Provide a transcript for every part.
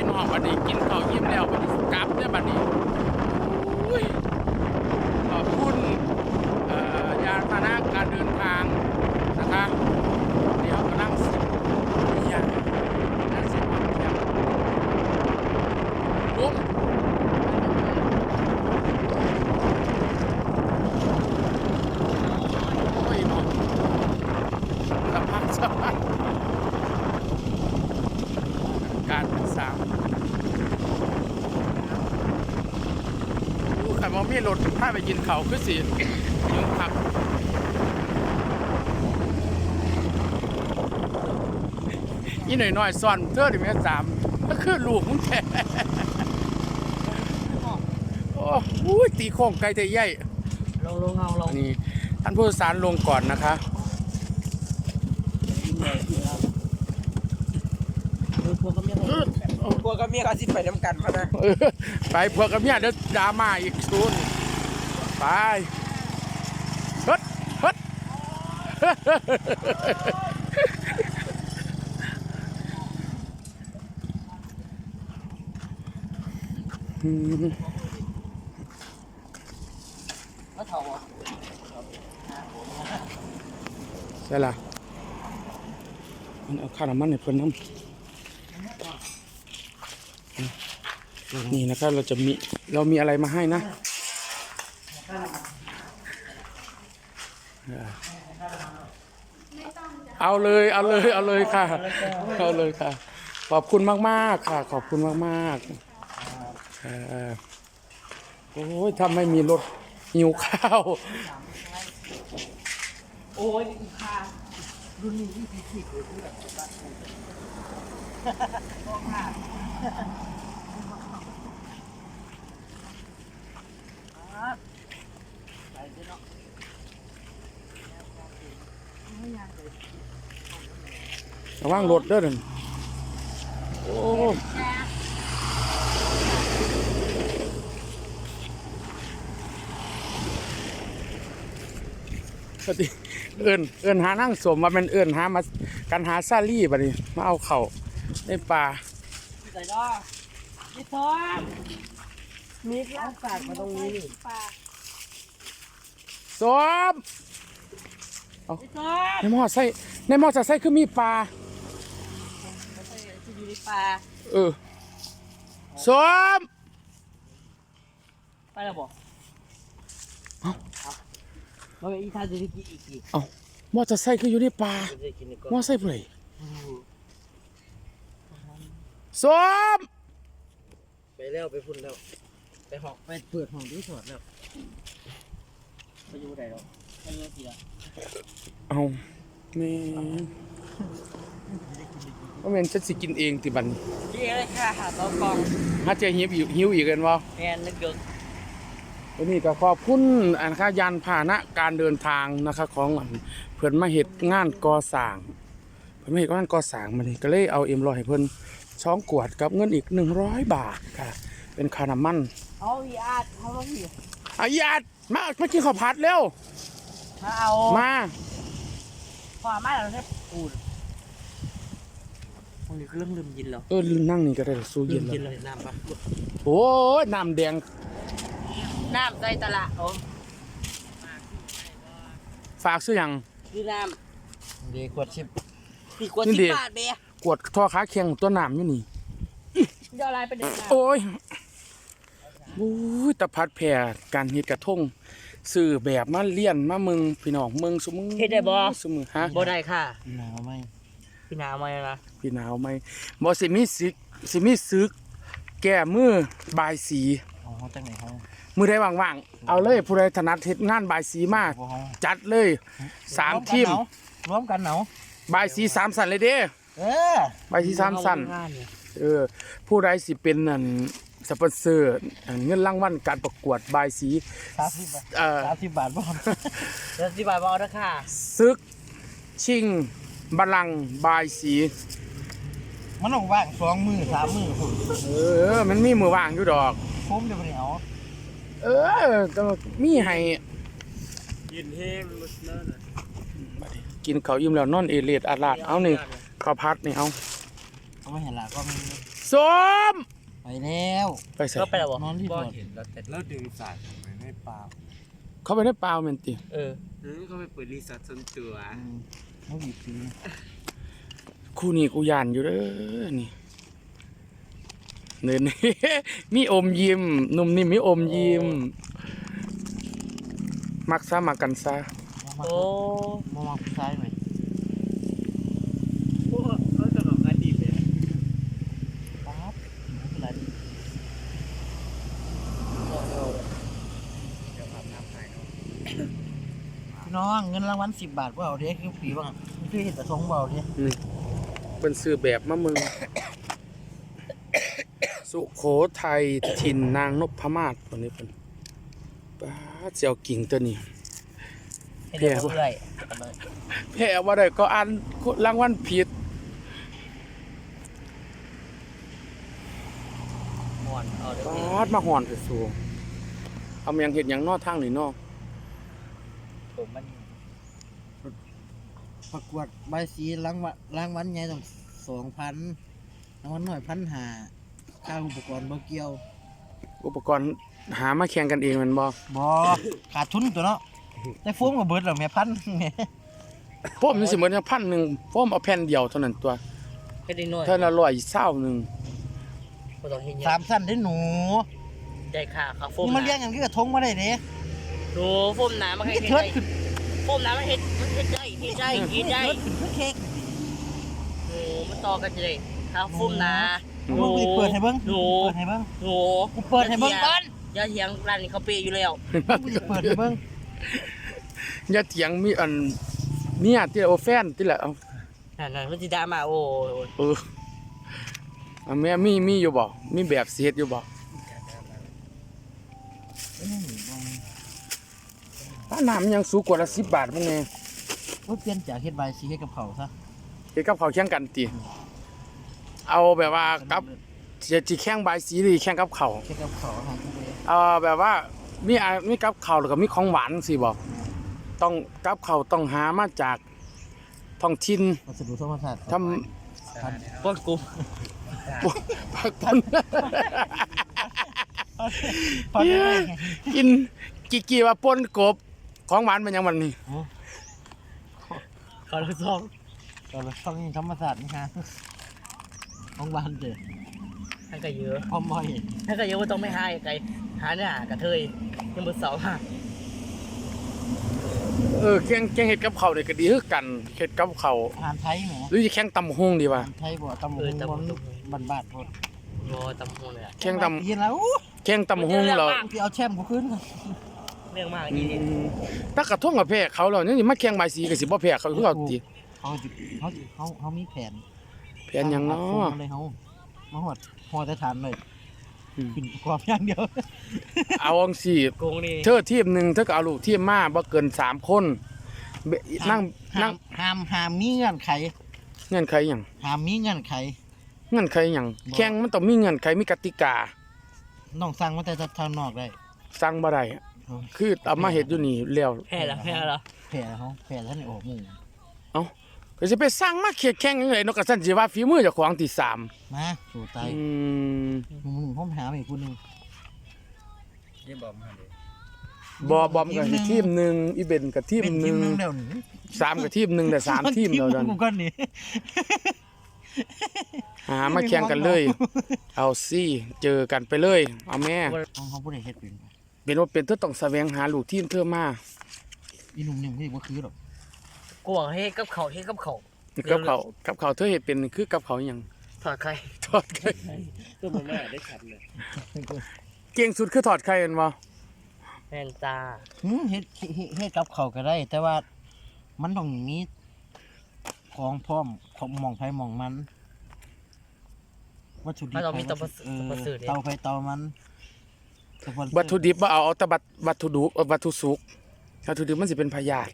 พี่น้องบัดนี้กินข้าวยิ้มแล้วบัดนี้กลับเนี่ยบัดนี้อุ้ยขอบคุณเอ่อยานพาหนะการเดินทางนะคะเดี๋ยวกำลังสิเนี่ยนั่งเสียงความแข็งลุงโอ้ยเนาะสภาพสภาพ การเป็นสามขัน มอมีรถถ้าไปกินเขาคือสิยุงพักนี่หน่อยน้อยๆซ่อนเธอดิแม่สามก็คือลูกมึงแท้โอ้โหตีโค้งไกลแต่ใหญ่ลงลงเอาลงนี่ท่านผู้โดยสารลงก่อนนะคะ กลัวกับเมียกลัวกับเมียเขาสิไปน้ำกันมานะเออไปพวกกับเนี่ยเดี๋ยวดราม่าอีกชุนไปฮึดฮึดอืมเขาเถาอะใช่ละมันเอาข้าวน้ำมันให้เพิ่นน้ำ นี่นะครับเราจะมีเรามีอะไรมาให้นะเอาเลยเอาเลยเอาเลยค่ะเอาเลยค่ะ ขอบคุณมากๆค่ะ ขอบคุณมากๆเอ่อโอ้ยถ้าไม่มีรถหิวข้าวโอ้ยอีคารุ่นนี้ที่ผิดผิดเลยที่แบบบ้านไปเนาะ ระวังรถเด้อนั่นโอ้สติเอินเอินหานั่งสมมาเป็นเอินหามากันหาซาลี่บัดนี้มาเอาเข่าในป่าใส่ดอพี่ทอม มีข้าวสารมาตรงนี้นี่สมพี่ทอมในหม้อใส่ในหม้อจะใส่คือมีปลาที่อยู่ในป่าเออสมไปแล้วบอกเอ้ามาเป็นอีทาจะได้กินอีกกี่หม้อจะใส่คืออยู่ในป่าจะได้กินอีกก่อนหม้อใส่เปล่ยสมไปแล้วไปพุ่นแล้ว ไปหอกไปเปิดห้องที่สวนแล้วไปอยู่ไหนแล้วไปอยู่ที่ละเอาแม่ว่าแม่นฉันสิกินเองติบัดนพี่เลยค่ะหาตัวกองหาเจหิวอีกหิวอีกกันบ่แมนนึกดึกวันนี้ก็ขอบคุณอันค่ายานพาหนะการเดินทางนะคะของอันเพิ่นมาเฮ็ดงานก่อสร้างเพิ่นมาเฮ็ดงานก่อสร้างมานี่ก็เลยเอาเอ็มร้อยให้เพิ่นสองขวดกับเงินอีก100บาทค่ะ เป็นค่าน้ำมันเอาอีอาดเขาต้องอยู่อาญาตมามากินข้าวผัดเร็วถ้าเอามาพอมาแล้วใช่ปูนมันนี้เครื่องลืมยินแล้วเออนั่งนี่ก็ได้สู้ลืเย็นมแล้ยินวเลยน้ำปะโอ้ยน้ำแดงน้ำใจตลาดโอ้ฝากซื้อหยัง คือน้ำดีกว่าชิปปีกว่านี่สิดิบบาทเบียกวดท่อขาเคียงตัวน้ำอยู่นี่เดี๋ยวอะไรไปเด็กโอ้ย โอ้ยตะพัดแผ่การเฮ็ดกระทงสื่อแบบมาเลี้ยนมาเมืองพี่น้องเมืองสมึงเฮ็ดได้บ่ สมึงฮะบ่ได้ค่ะหนาวไหมพี่นาไม่นะพี่หนาวไหมบ่สิมีซึกสิมีซึก แก้มือบายสีเอาเขาจากไหนเขามือใดว่างๆเอาเลยผู้ใดถนัดเฮ็ดงานบายสีมาพวกเขาจัดเลยสามทีมรวมกันหนาวบายสีสามสันเลยเด้เออบายสีสามสันงานเนี่ยเออผู้ใดสิเป็นนั่น สปอนเซอร์อันเงินรางวัลการประกวดบายสีสามสิบบาทเอ่อสามสิบบาทบ่เดี๋ยวสิบบาทบเอาเด้อค่ะซึกชิงบัลลังก์บายสีมันต้องว่างสองมือสามมือผมเออ มันมีมือว่างอยู่ดอกผมเดี๋ยวไปเอาเออแต่ว่ามีให้ยินเฮงมุสลิมกินเขาวอิ่มแล้วนอนเอเลียดอาลาดเอานี่ข้าวผัดนี่เอาเอาไม่เห็นละก็มีส้ม ไปแล้วไปใส่ก็ไปแล้วบ่นอนที่สอดเห็นแล้วแต่แล้วดึงสายไปในป่าเขาไปได้เปล่าแม่นติเออเออเขาไปเปิดรีสอร์ทส่วนตัวอืมเขาบีบสีคู่นี้กูย่านอยู่เด้อนี่เนิน มีอมยิ้มหนุ่มนี่มีอมยิ้มมักซะมักกันซะมาโอ้มามาซ้ายหน่อย พวกเขาจะบอกอดีตเลย ป๊าบไม่เป็นไร เดี๋ยวอาบน้ำให้เนาะ พี่น้ องเงินรางวัลสิบบาทว่าเอาเด้คือปีบ้างคือเห็นแต่ทรงเบาเด้นี่เป็นซื้อแบบมามึง สุโขทัยถิ่นนางนพมาศตัวนี้เป็นป้าดเจียวกิ่งตัวนี้ให้เดี๋ยวเรื่อยแพ้ว่าได้ก็อ่านรางวัลผิดม่วนเอาเดี๋ยวปนี้าดมาหอนสูงเอามายังเห็ดหยังนอทางนี่นอผมมัน ประกวดใบายสีรางวัลรางวัลใหญ่ต้องสองพันรางวัลหน่อยพันหาค่าอุปกรณ์บ่เกี่ยวอุปกรณ์หามาแข่งกันเองแมันบ่บ่ขาดทุนตัวเนาะแต่โฟมก็เบิดแล้วแม่พันแม่โฟมนี่สิเหมือนพันหนึ่งโฟมเอาแผ่นเดียวเท่านั้นตัวแค่ได้น้อยเท่าละร้อยเศร้าหนึ่งบ่ต้องเฮ็ดหสายังมสั้นได้หนูได้ค่าค่าโฟมนี่มันน้เลี้ยงอย่างนี้ก็ทงมาได้เด้ำดูโฟมน้ำมันมันเฮ็ก็ดเทิดได้ขึ้น โฟมน้ำมันเฮ็ด มันเฮ็ดได้เฮ็ดได้เฮ็ดได้เทิดขึ้นเพื่อเค้กโอ้มันต่อกันจะได้ค่าโฟมน้ำมึงไปเปิดให้เบิ่งดูเปิดให้เบิ่งดูกูเปิดให้เบิ่งก่อนอย่าเถียงร้านนี้เขาเปย์อยู่แล้วกูจะเปิดให้เบิ่งอย่าเถียงมีอันเนี่ยที่เอาแฟนที่ละเอานั่นๆมันสิดราม่าโอ้ยเออเอาแม่มีมีอยู่บ่มีแบบเสียดอยู่บ่ป้าน้ำยังสูงกว่าละสิบบาทมั้งไง ว่าเปลี่ยนจากเฮ็ดใบายสีเฮ็ดกับเขาวซะเฮ็ดกับเขาวแข่งกันติเอาแบบว่ากับจะสิแข่งใบายสีหรือแข่งกับเขาวเฮ็ดกับเขาวของกูเองเอาแบบว่ามีอะมีกับเขาวแล้วก็มีของหวานสิบ่ต้องกับเขาวต้องหามาจากท้องถิ่นวัสดุธรรมชาติทำพวกกูผักปันพอได้ไหมกินกี่กี่ว่าป่นกบของหวานมันยังมันนี่เขาละซ่องก็เลยต้องธรรมชาตินี่ฮะของบ้านเด้อให้ก็เยอะพอมอยให้ก็เยอะว่าต้องไม่ให้ไกลหาเนื้อหากระเทยยังบ่เสาฮะเออแข่งแข่งเฮ็ดกับเขาวนี่ก็ดีคือกันเฮ็ดกับเขาวอาหารไทยแหมหรือจะแข่งตำฮงดีวะอาหารไทยบ่ตำบักหุ่งบ่บ้านๆโพดรอตำหูเลยอะแข่งตยินแล้วอู้ำแข่งตำฮงเราที่เอาแชมป์กูขึ้นกัน เรื่องมากอือีนี่มถ้ากระทงกับแพ้เขาแล้วนี่มาแข่งใบายสีก็สิบ่แพ้เขาคือเขาติเขาจะเขาเขาเขามีแผนแพ้นหยังเนาะเลยเขามาหอดหอดแต่ฐานเลยอืมขึ้นประกอบอย่างเดียว เอาจังซี่โกงนี่เธอทีมหนึงเธอก็เอาลูกทีมมาบ่เกินสามคนเบนั่งห้านั่มงห้ามห้ามมีเงื่อนไข เงื่อนไขหยังห้ามมีเงื่อนไข เงื่อนไขหยังบ่แข่งมันต้องมีเงื่อนไขมีกติกาต้องสั่งมาแต่ทางนอกได้สั่งบ่ได้อะอืม คือเอามาเฮ็ดอยู่นี่แล้วแพ้ละแพ้ละแผ่เขาแผ่ท่านในออกหมู่ก็สิไปสร้างมาเฮ็ดแข่งจังไดเนาะก็ซั่นสิว่าฝีมือเจ้าของที่สามมาสู่ไตอืมมึงผมหามาอีกคนหนึงยี่บอกมาเลยบอบอมกับทีมหนึ่งอีเบนกับทีมเป็นหทีนึ่มงหนึงเดียวนี่สามกับทีมหนึ่งแต่สามทีมเดียวกันกูกันนี่หามาแข่งกันเลย เอาสิเจอกันไปเลย เอาแม่ ของเขาผู้ใดเฮ็ดเป็น เป็นว่าเป็นเธอต้องแสวงหาลูกทีมเธอมาอีหนุ่มนี่บ่คือหรอกกูบอกให้กับเขาให้กับเขากับเขากับเขาเธอเห็นเป็นคือกับเขาอหย่างถอดใครทอดไข่ตัวมันแม่ได้ชัดเลยเก่งสุดคือถอดไข่กันบ่แม่นจ้าหืมเฮ็ดเฮ็ดเฮ็ดกับเขาวก็ได้ แต่ว่ามันต้องมีของพร้อมของหมองไผหมองมันวัตถุดิบถ้าเรามีไผตัววัตถุประสื่อเออเตาไฟเตามันสปอนเซอร์ วัตถุดิบบ่เอาเอาแต่วัตวัตถุดุเอาวัตถุสุกวัตถุดิบมันสิเป็นพยาธิ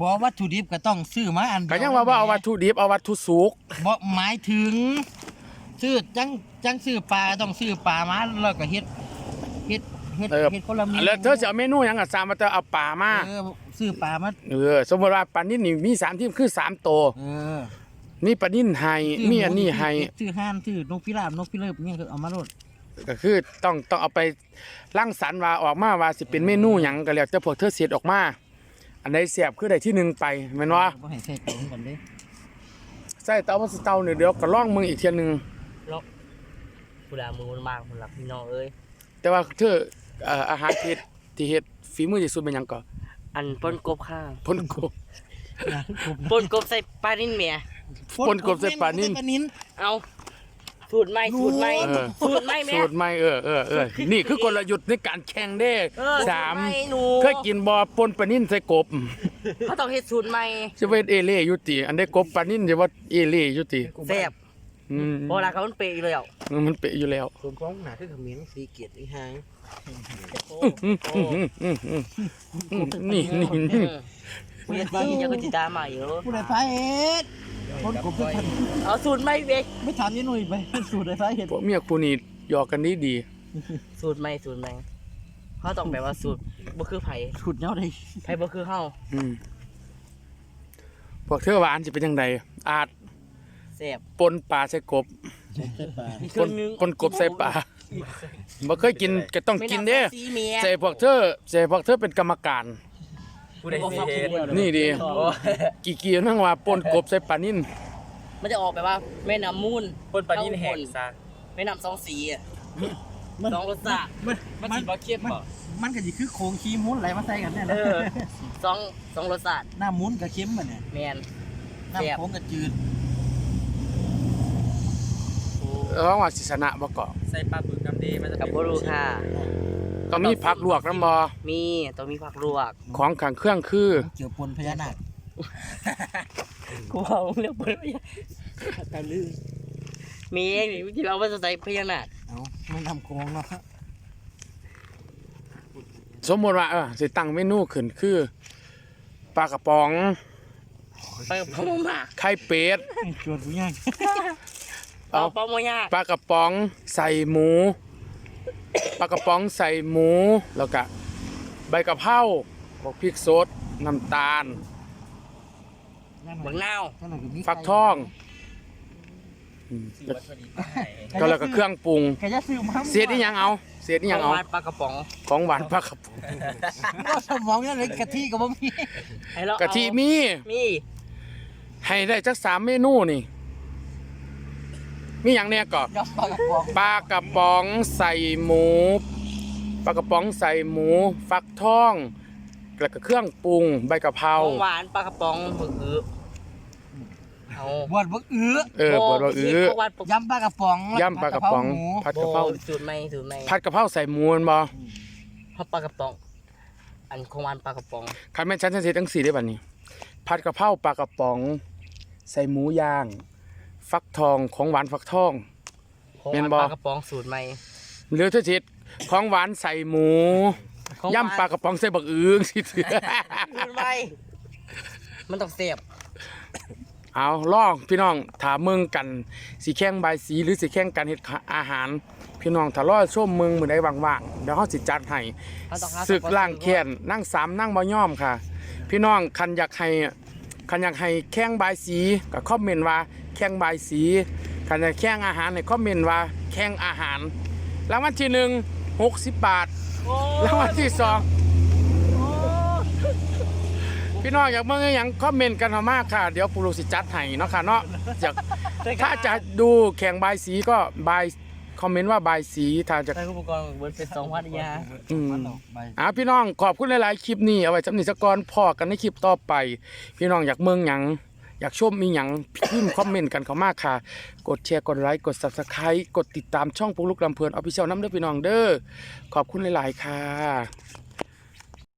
บ่วัตถุดิบก็ต้องซื้อมาอันเดีก็ยังว่าว่าเอาวัตถุดิบเอาวัตถุสุกบ่หมายถึง ซื้อจังจังซื้อปลาต้องซื้อปลามาแล้วก็เฮ็ดเฮ็ดเฮ็ดเออเฮ็ดคนละเมนูแล้วเธอจะเอาเมนูหยังก็สามมาแต่เอาปลามาเออซื้อปลามาเออสมมติว่าปลานิดนี่มีสามทีมคือสามตัวเออมีปลานิ่นไฮมีอันนี้ไฮชื่อห้านชื่อนกพิราบนกพิเริบเนี่ยคือเอามาโลด ก็คือต้องต้องเอาไปร่างสรรค์ว่าออกมาว่าสิเป็นเมนูหยังก็แล้วแต่พวกเธอเสียดออกมา อันใดเสียบคือได้ที่หนึ่งไปแม่นว่าบ่ให้ใส่ถุงกันเด้ใส่เตามันสเตาเนี่ยเดี๋ยวก็ล่องมึงอีกเทียหนึงผู้ดามือมันมากคนละพี่น้องเอ้ยแต่ว่าเธอเอ่ออาหารที่เฮ็ดที่เฮ็ดฝีมือที่สุดเป็นหยังก็อันป้นกบข้างพ่นกบป้นกบใส่ปลานิ่นเมียปนกบใส่ปลานิ่นปลานิ่นเอา สูตรใหม่สูตรใหม่เออ สูตรใหม่แม่ สูตรใหม่เออเออเออนี่คือกลยุทธ์ในการแข่งเด้เออสามสูตรใหหนู เคยกินบ่ปนปลานิ่นใส่กบเขาต้องเฮ็ดสูตรใหม่จะเป็นเอเล่อยู่ติอันได้กบปลานิ่นจะว่าเอเล่อยู่ติแซ่บอืมเพราะเวลาเขามันเปย์เลยอะมันเปะอยู่แล้วส่วนของหนาคือเขมิ้นสีเกียรติอีหางอืมอืมอืมอืมอืมอืมนี่นี่นี่เวียดที่ยังก็จิตาใหม่อยู่ผู้ใดพาเฮ็ด คนกบเพื่อนเอาสูตรใหม่เว้ยไม่ถามยี่หนุ่ยไปสูตรใดพาเฮ็ดพวกเมียคู่นี้หยอกกันดีดีสูตรใหม่สูตรใหม่เขาต้องแบบว่าสูตรบ่คือไผสูตรเนาได้ไผบ่คือเฮาอืมพวกเธอหวานสิเป็นยังไงอาจแซ่บปนปลาใส่กบอีกปเคนรื่องหนึงปนกบใส่ปลาบ่เคยกินก็ต้องกินเด้ไม่ำสีเมียใจพวกเธอใจพวกเธอเป็นกรรมการ ผู้ใดสิเฮ็ดนี่ดีกี่กี่นั่งว่าปนกบใส่ปลานิ่นมันจะออกแบบว่าแม่น้ำมูลคนปลานินแห้งซะแม่น้ำสองสีอะมันสองรสชาติมันมันสิบ่เข้มบ่มันก็สิคือโครงขี้มุ้นไหลมาใส่กันเนี่ยเอนะอสองสองรสชาติหน้ามุ้นกับเค็มมันเนี่ยแม่นแซ่บน้ำโค้งกับจืดเออว่าสิชนะบ่เกาะใส่ปลาบึกน้ำเดมันจะกับบ่รู้ค่ะ ก็มีผักลวกน้ำบ่มีต้องมีผักลวกของขังเครื่องคือเกี่ยวปนพญานาคกูเอาเรื่องเปิดไม่ตะลือมีเองนี่ที่เราว่าจะใส่พญานาคเอาไม่นำโค้งเนาะสมมติว่าเออสิตั้งเมนูขึ้นคือปลากระป๋องไปกับพ่อมาไข่เป็ดชวนผู้ย่างเอาเอาป้อมยากปลากระป๋องใส่หมู ปลากระป๋องใส่หมู แล้วก็ใบกะเพราพวกพริกสดน้ำตาล บักนาวฟักทองอืมก็แล้วก็เครื่องปรุง แกจะซื้อมาเสียดอีหยังเอา เสียดอีหยังเอาขวานปลากระป๋องของหวานปลากระป๋องก็สมองเนี่ยเลยกะทิกับบ่มี ให้เรากะทิมี มี ให้ได้จักสามเมนูนี่ มีอย่างเนี้ยก็ยำปลากระป๋องปลากระป๋องใส่หมูปลากระป๋องใส่หมู ฟักทองแล้วก็เครื่องปรุงใบกะเพราของหวานปลากระป๋องบึกอื้อเอาบวชบักอื้อเออบดว่าเออของหวานปกยำปลากระป๋องย่ำปลากระป๋องหมูผัดกะเพราโบสูตรใหม่สูตรใหม่ผัดกะเพราใส่หมูแมันบ่เพราะปลากระป๋อง อันของหวานปลากระป๋องคันแม่นฉันฉันสิทั้งสี่ได้บัดนี้ผัดกะเพราปลากระป๋อง ใส่หมูย่าง ฟักทองของหวานฟักทองของหแม่วานนบ่ปลากระป๋องสูตรใหม่หรือถ้าทิศของหวานใส่หมูของหวาน ย่ำปลากระป๋องใส่บักอึ้งสิเถือสูตรใหม่มันต้องเสียบเอาลองพี่น้องถามเมืองกันสีแข่งใบายสีหรือสีแข่งกันเฮ็ดอาหาร พี่น้องถ้ารอชมเมืองมื้อใดว่างๆเดี๋ยวเฮาสิจัดให้เขาต้องหาศึกสปอนเซอร์ล่างแค้นนั่งสามนั่งบ่ย่อมค่ะ พี่น้องคันอยากให้คันอยากให้แข่งใบายสีก็คอมเมนต์ว่า แข่งใบายสีคันอยากแข่งอาหารให้คอมเมนต์ว่าแข่งอาหารรางวัลที่หนึ่ง60บาทโอ้รางวัลที่สองพี่น้องอยากเมืองอหย่างคอมเมนต์กันมามาค่ะ เดี๋ยวปูรุสิจัดให้เนาะค่ะเนาะอยากถ้าจะดูแข่งบายสีก็บายคอมเมนต์ว่าบายสีถ้าจะ ใช้อุปกรณ์เบิร์เป็นสองพันยาอืมใบอ่าพี่น้องขอบคุณหลาย ๆ คลิปนี้เอาไว้สำนิสกรพอกันในคลิปต่อไป พี่น้องอยากเมืองหยัง อยากชมมีหยังพิมพ์คอมเมนต์กันเขามากค่ะ กดแชร์กดไลค์กด Subscribe กดติดตามช่องปุ๊กลุกลำเพลินออฟฟิเชียลน้ำเด้อพี่น้องเด้อขอบคุณหลาย ๆ ค่ะ